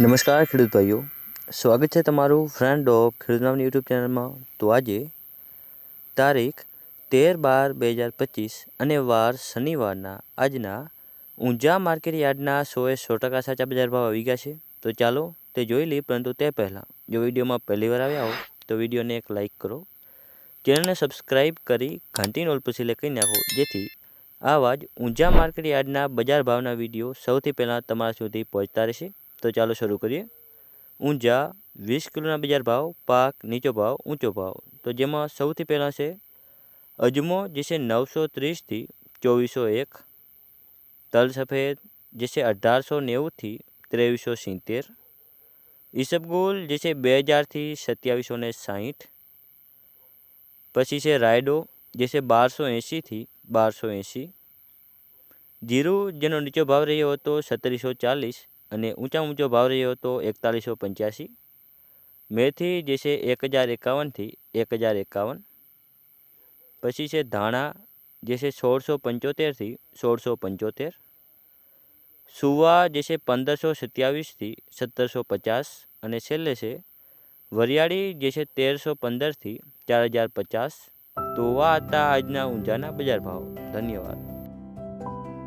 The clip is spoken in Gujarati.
નમસ્કાર, ખેડૂત ભાઈઓ. સ્વાગત છે તમારું ફ્રેન્ડ ઓફ ખેડૂત નામની યુટ્યુબ ચેનલમાં તો આજે તારીખ તેર બાર બે હજાર પચીસ અને વાર શનિવારના આજના ઊંઝા માર્કેટ યાર્ડના સોએ સો ટકા સાચા બજાર ભાવ આવી ગયા છે. તો ચાલો તે જોઈ લઈએ, પરંતુ તે પહેલાં, જો વિડીયોમાં પહેલી વાર આવ્યા હો, તો વિડીયોને એક લાઇક કરો. ચેનલને સબસ્ક્રાઈબ કરી ઘંટી નોલ પછી લખી નાખો, જેથી આવા જ ઊંઝા માર્કેટ યાર્ડના બજાર ભાવના વીડિયો સૌથી પહેલાં તમારા સુધી પહોંચતા રહેશે. તો ચાલો શરૂ કરીએ. ઊંઝા, વીસ કિલોના બજાર ભાવ, પાક, નીચો ભાવ, ઊંચો ભાવ. તો જેમાં સૌથી પહેલાં છે, અજમો, જે છે નવસો ત્રીસથી ચોવીસો એક. તલ સફેદ, જે છે અઢારસો નેવુંથી ત્રેવીસો સિત્તેર. ઈસબગુલ જે છે બે હજારથી સત્યાવીસો ને સાહીઠ. પછી છે રાયડો, જે છે બારસો એંશીથી બારસો એંશી. જીરું, જેનો નીચો ભાવ રહ્યો હતો સત્તરીસો ચાલીસ. અને ઊંચા ઊંચો ભાવ રહ્યો હતો એકતાલીસો પંચ્યાસી. મેથી જે છે એક હજાર એકાવનથી એક હજાર એકાવન. પછી છે ધાણા જે છે સોળસો પંચોતેરથી સોળસો પંચોતેર. સુવા જે છે પંદરસો સત્યાવીસથી સત્તરસો પચાસ. અને છેલ્લે છે વરિયાળી જે છે તેરસો પંદરથી ચાર હજાર પચાસ. તો આ હતા આજના ઊંઝાના બજાર ભાવ. ધન્યવાદ.